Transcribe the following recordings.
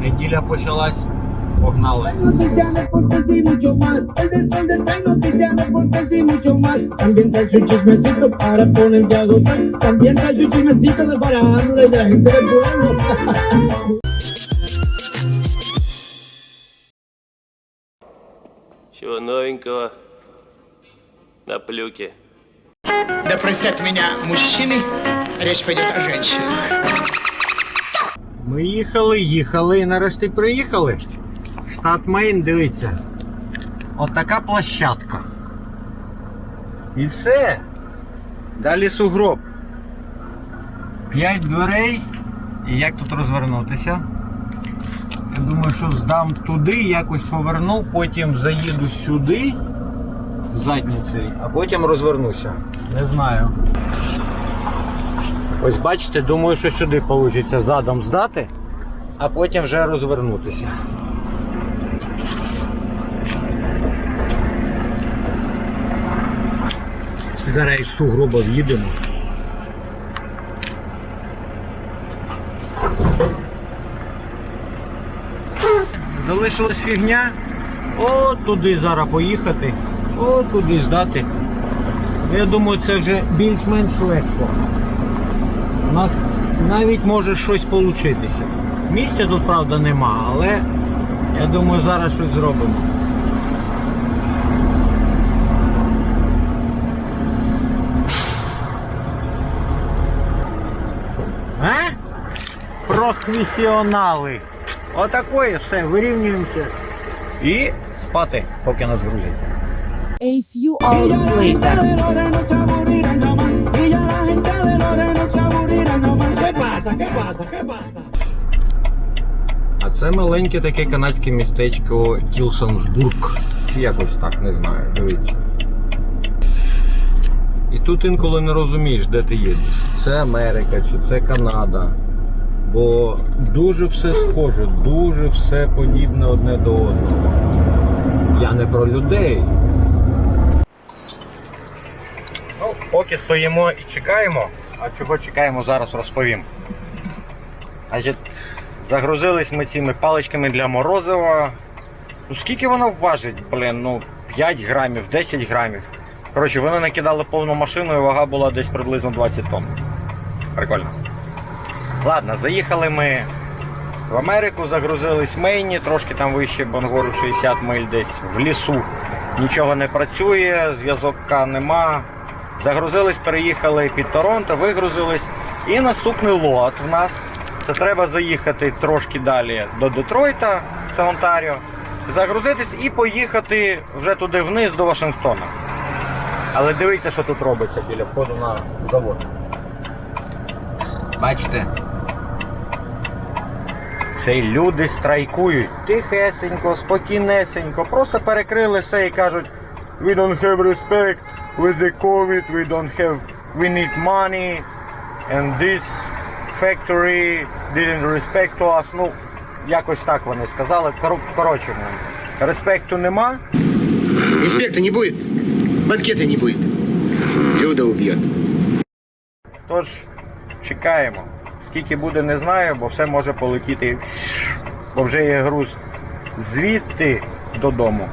Неділя почалась. Погнали. noticias, deportes y mucho más. El de Sol de Trae noticias, deportes y mucho más. También trae su chismecito para ponerte a gozar. También trae su chismecito de farándula y de la gente del pueblo. Чего новенького на плюке? Да простят меня мужчины, речь пойдет о женщинах. Ми їхали, їхали і нарешті приїхали. Штат Мейн, дивіться. От площадка. І все. Далі сугроб. П'ять дверей. І як тут розвернутися? Я думаю, що здам туди, якось поверну, потім заїду сюди задницею, а потім розвернуся. Не знаю. Ось бачите, думаю, що сюди вийде задом здати, а потім вже розвернутися. Зараз як сугроба в'їдемо. Залишилась фігня. О, туди зараз поїхати, о, туди здати. Я думаю, це вже більш-менш легко. Нас навіть може щось получитися. Місця тут, правда, нема, але я думаю, зараз щось зробимо. А? Професіонали. Отакої все, вирівнюємося. І спати, поки нас грузять. A few hours later. Pasa? ¿Qué pasa? А це маленьке таке канадське містечко Тілсонсбург. Чи якось так, не знаю, дивіться. І тут інколи не розумієш, де ти їдеш. Це Америка чи це Канада. Бо дуже все схоже, дуже все подібне одне до одного. Я не про людей. Ну, поки стоїмо і чекаємо, а чого чекаємо, зараз розповім. Значить, Загрузились ми цими паличками для морозива. Ну скільки воно важить, блін, ну 5 грамів, 10 грамів. Коротше, вони накидали повну машину і вага була десь приблизно 20 тонн. Прикольно. Ладно, заїхали ми в Америку, загрузились в Мейні, трошки там вище Бангору 60 миль десь в лісу. Нічого не працює, зв'язка нема. Загрузились, переїхали під Торонто, вигрузились. І наступний лот в нас. Це треба заїхати трошки далі до Детройта, це Онтаріо, загрузитись і поїхати вже туди вниз до Вашингтона. Але дивіться, що тут робиться біля входу на завод. Бачите? Це люди страйкують тихесенько, спокійнесенько, просто перекрили все і кажуть We don't have respect with the COVID, we don't have, we need money, and this factory didn't respect to us. Ну, якось так вони сказали. Кор- Коротше, ну, респекту нема. Инспекта не будет, банкета не будет. Люда убьет. Тож чекаємо. Скільки буде, не знаю, бо все може полетіти, бо вже є груз звідти додому.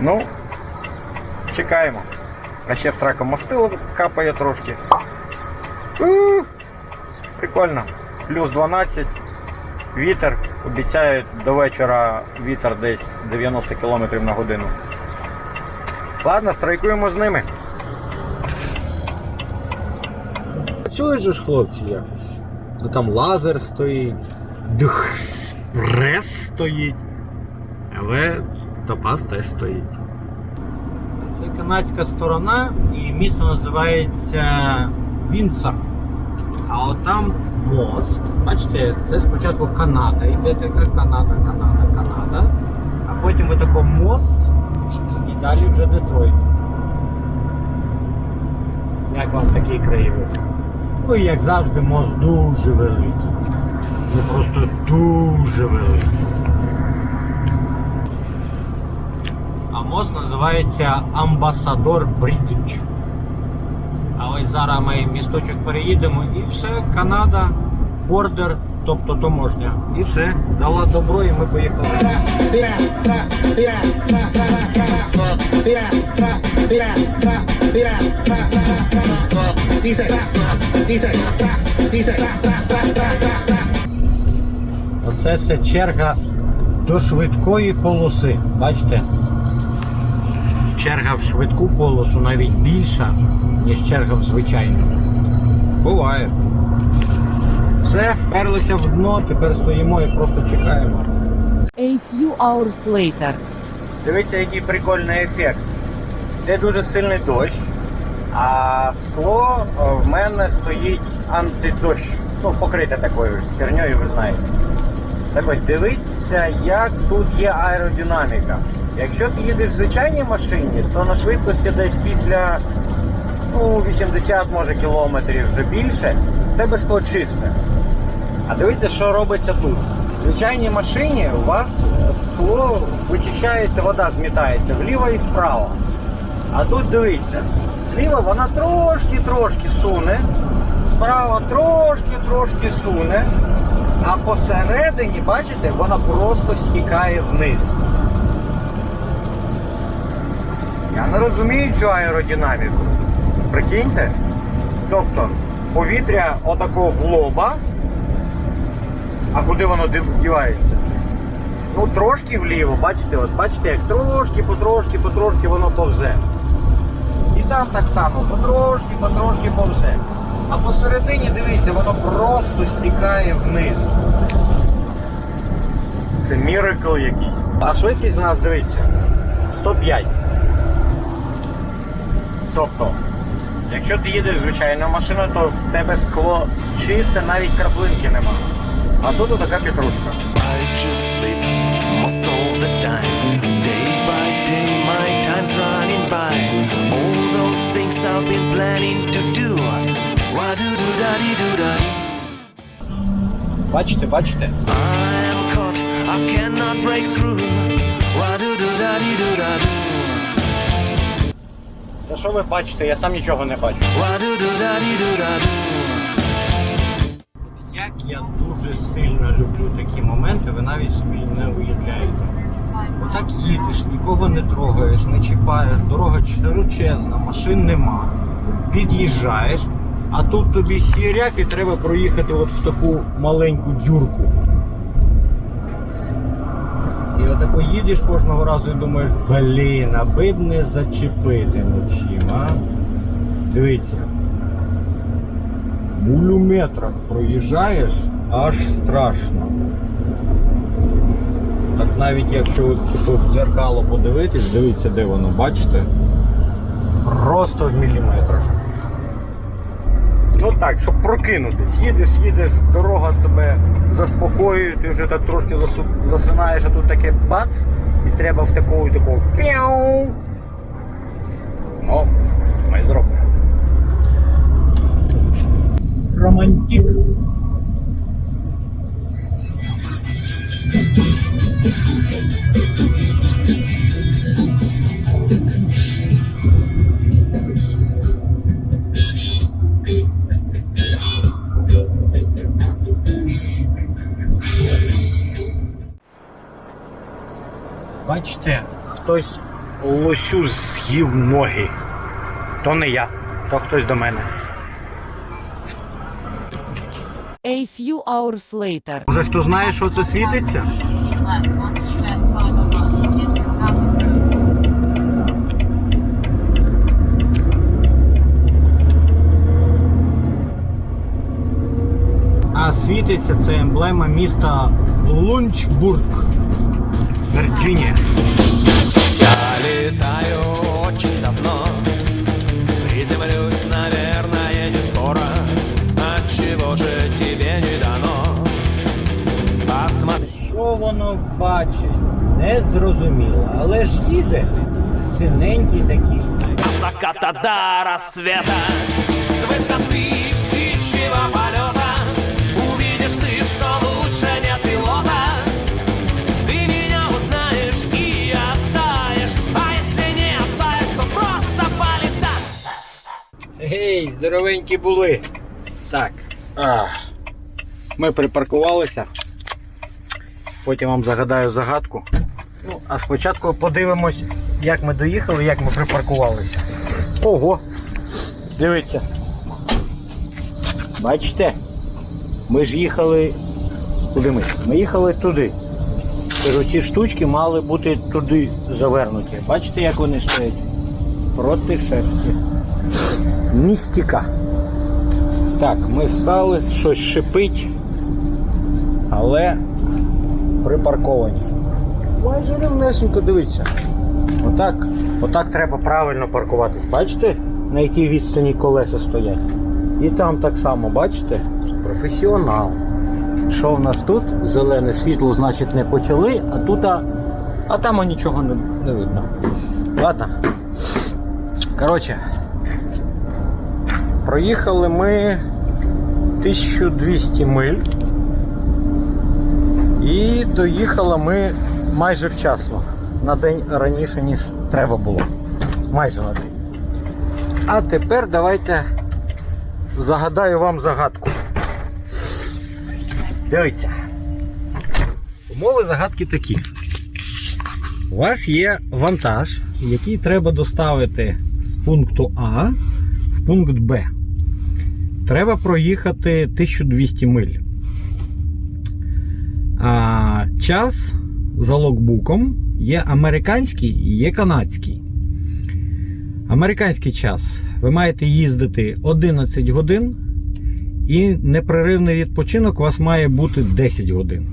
Ну, чекаємо. А ще в трака мастило капає трошки. Прикольно. Плюс 12. Вітер. Обіцяють до вечора вітер десь 90 км на годину. Ладно, страйкуємо з ними. Працюють же ж хлопці якось. Ну там лазер стоїть, духспрес стоїть. Але топаз теж стоїть. Це канадська сторона і місто називається Вінсор. А от там мост. Бачите, це спочатку Канада. Йде така Канада, Канада, Канада. А потім отако мост і далі вже Детройт. Як вам такий краєвид? Ну і як завжди, мост дуже великий. Ну просто дуже великий. А мост називається Амбасадор Брідж. А ось зараз ми місточок переїдемо і все, Канада. бордер, тобто таможня. І все, дала добро, і ми поїхали. Оце все черга до швидкої полоси. Бачите? Черга в швидку полосу навіть більша, ніж черга в звичайну. Буває. Все, вперлися в дно, тепер стоїмо і просто чекаємо. A few hours later. Дивіться, який прикольний ефект. Це дуже сильний дощ, а скло в мене стоїть антидощ. Ну, покрите такою херньою, ви знаєте. Так ось дивіться, як тут є аеродинаміка. Якщо ти їдеш в звичайній машині, то на швидкості десь після ну, 80 може кілометрів вже більше, тебе скло чисте. А дивіться, що робиться тут. В звичайній машині у вас е, скло вичищається, вода змітається вліво і вправо. А тут дивіться, зліва вона трошки-трошки суне, справа трошки-трошки суне, а посередині, бачите, вона просто стікає вниз. Я не розумію цю аеродинаміку. Прикиньте? Тобто повітря отако в лоба, а куди воно дівається? Ну, трошки вліво, бачите, от бачите, як трошки, потрошки, потрошки воно повзе. І там так само, потрошки, потрошки повзе. А посередині, дивіться, воно просто стікає вниз. Це міракл якийсь. А швидкість у нас, дивіться, 105. Тобто, якщо ти їдеш звичайною машиною, то в тебе скло чисте, навіть краплинки нема. А тут така da? Бачите, бачите? I am caught, I cannot break through. Що ви бачите? Я сам нічого не бачу. Як я дуже сильно люблю такі моменти, ви навіть собі не уявляєте. Отак їдеш, нікого не трогаєш, не чіпаєш, дорога широчезна, машин нема. Під'їжджаєш, а тут тобі хіряк і треба проїхати от в таку маленьку дюрку. І отако їдеш кожного разу і думаєш, блін, аби б не зачепити нічим, а? Дивіться. В мулюметрах проїжджаєш, аж страшно. Так навіть якщо от, типу, в дзеркало подивитись, дивіться, де воно, бачите? Просто в міліметрах. Ну так, щоб прокинутись. Їдеш, їдеш, дорога тебе заспокоює, ти вже так трошки засинаєш, а тут таке бац, і треба в такого такого п'яу. Ну, ми зробимо. Романтик. Бачите, хтось лосю з'їв ноги. То не я, то хтось до мене. A few hours later. Може хто знає, що це світиться? А світиться це емблема міста Лунчбург, Вірджинія. Я летаю очень давно. Приземлюсь, наверное, не скоро. Отчего же тебе не дано? Посмотри. Що воно бачить? Не зрозуміло, але ж їде. Синенький такий. От заката до рассвета С высоты птичьего полета Увидишь ты, что лучше Полетать здоровенькі були. Так. Ми припаркувалися. Потім вам загадаю загадку. Ну, а спочатку подивимось, як ми доїхали, як ми припаркувалися. Ого! Дивіться. Бачите? Ми ж їхали. Куди ми? Ми їхали туди. Кажу, ці штучки мали бути туди завернуті. Бачите, як вони стоять? Проти шерсті. Містика. Так, ми встали, щось шипить, але припарковані. Майже рівнесенько, дивіться. Отак, отак треба правильно паркуватись. Бачите, на якій відстані колеса стоять? І там так само, бачите? Професіонал. Що в нас тут? Зелене світло, значить, не почали, а тут, а, а там нічого не, не видно. Ладно. Коротше, проїхали ми 1200 миль. І доїхали ми майже вчасно. На день раніше, ніж треба було. Майже на день. А тепер давайте загадаю вам загадку. Дивіться. Умови загадки такі. У вас є вантаж, який треба доставити з пункту А в пункт Б. Треба проїхати 1200 миль. А час за логбуком є американський і є канадський. Американський час ви маєте їздити 11 годин, і непреривний відпочинок у вас має бути 10 годин.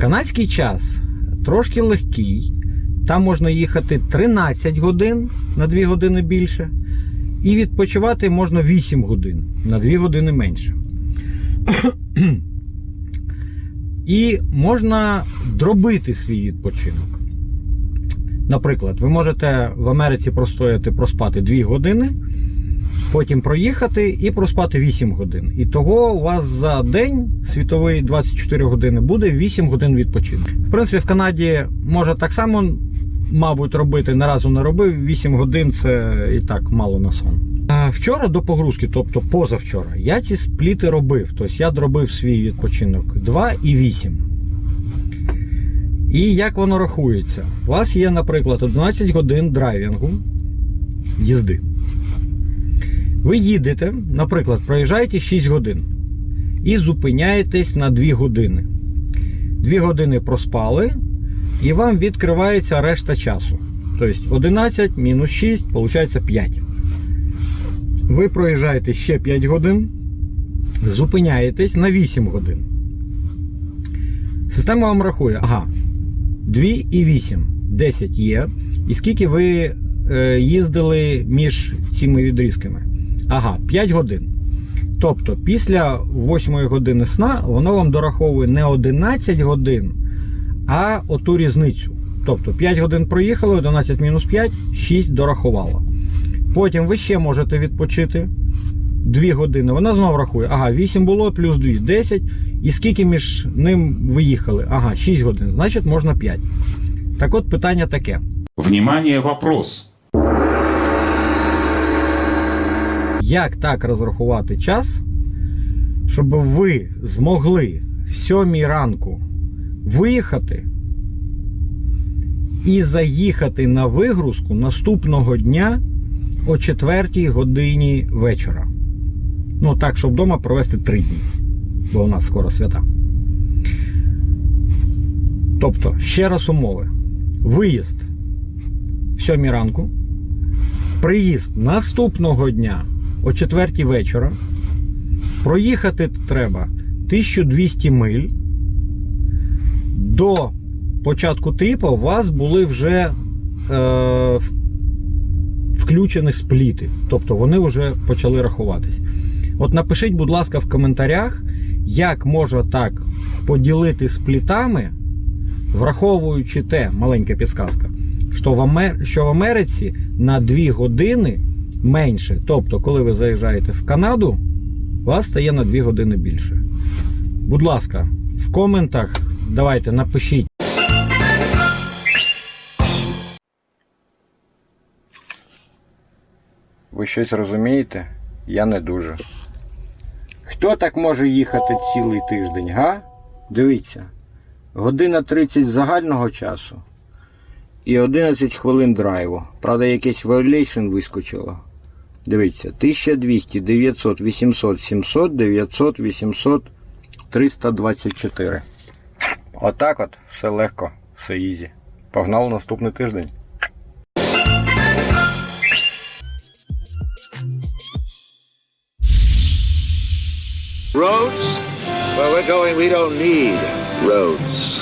Канадський час трошки легкий. Там можна їхати 13 годин на 2 години більше. І відпочивати можна 8 годин на 2 години менше. І можна дробити свій відпочинок. Наприклад, ви можете в Америці простояти, проспати 2 години, потім проїхати і проспати 8 годин. І того у вас за день світовий 24 години буде 8 годин відпочинку. В принципі, в Канаді може так само, мабуть, робити, не разу не робив. 8 годин це і так мало на сон. Вчора до погрузки, тобто позавчора, я ці спліти робив. Тобто я дробив свій відпочинок 2 і 8. І як воно рахується? У вас є, наприклад, 11 годин драйвінгу їзди. Ви їдете, наприклад, проїжджаєте 6 годин і зупиняєтесь на 2 години. 2 години проспали, і вам відкривається решта часу. Тобто 11 мінус 6, виходить 5. Ви проїжджаєте ще 5 годин, зупиняєтесь на 8 годин. Система вам рахує, ага, 2 і 8, 10 є. І скільки ви е, їздили між цими відрізками? Ага, 5 годин. Тобто після 8 години сна воно вам дораховує не 11 годин, а оту різницю. Тобто 5 годин проїхали, 11 мінус 5, 6 дорахувало. Потім ви ще можете відпочити 2 години. Вона знову рахує. Ага, 8 було, плюс 2, 10. І скільки між ним ви їхали? Ага, 6 годин, значить можна 5. Так от питання таке. Внимание, вопрос. Як так розрахувати час, щоб ви змогли в 7 ранку виїхати і заїхати на вигрузку наступного дня о 4 годині вечора. Ну так, щоб вдома провести 3 дні, бо у нас скоро свята. Тобто, ще раз умови. Виїзд в 7 ранку, приїзд наступного дня о 4 вечора. Проїхати треба 1200 миль. До початку тріпа у вас були вже е, включені спліти. Тобто вони вже почали рахуватись. От напишіть, будь ласка, в коментарях, як можна так поділити сплітами, враховуючи те, маленька підсказка, що в, Америці на 2 години менше. Тобто, коли ви заїжджаєте в Канаду, вас стає на 2 години більше. Будь ласка, в коментах давайте напишіть. Ви щось розумієте? Я не дуже. Хто так може їхати цілий тиждень, га? Дивіться. Година 30 загального часу і 11 хвилин драйву. Правда, якесь violation вискочило. Дивіться, 1200, 900, 800, 700, 900, 800, 324. Отак от, все легко, все ізі. Погнали наступний тиждень. Roads? Where we're going, we don't need roads.